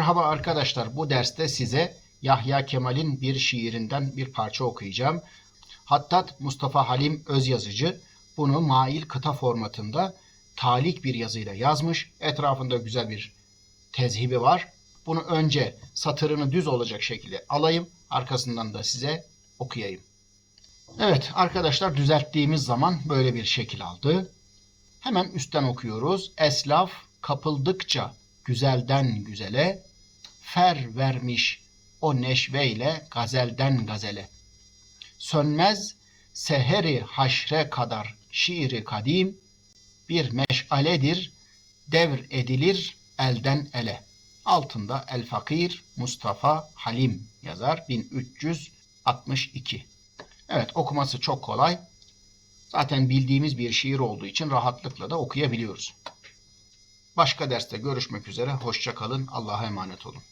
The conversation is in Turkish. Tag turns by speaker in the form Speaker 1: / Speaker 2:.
Speaker 1: Arkadaşlar bu derste size Yahya Kemal'in bir şiirinden bir parça okuyacağım. Hattat Mustafa Halim Özyazıcı bunu mail kıta formatında talik bir yazıyla yazmış. Etrafında güzel bir tezhibi var. Bunu önce satırını düz olacak şekilde alayım. Arkasından da size okuyayım. Evet arkadaşlar düzelttiğimiz zaman böyle bir şekil aldı. Hemen üstten okuyoruz. Eslaf kapıldıkça güzelden güzele, fer vermiş o neşveyle gazelden gazele. Sönmez seheri haşre kadar şiiri kadim, bir meşaledir, devr edilir elden ele. Altında El Fakir Mustafa Halim yazar 1362. Evet okuması çok kolay. Zaten bildiğimiz bir şiir olduğu için rahatlıkla da okuyabiliyoruz. Başka derste görüşmek üzere. Hoşça kalın. Allah'a emanet olun.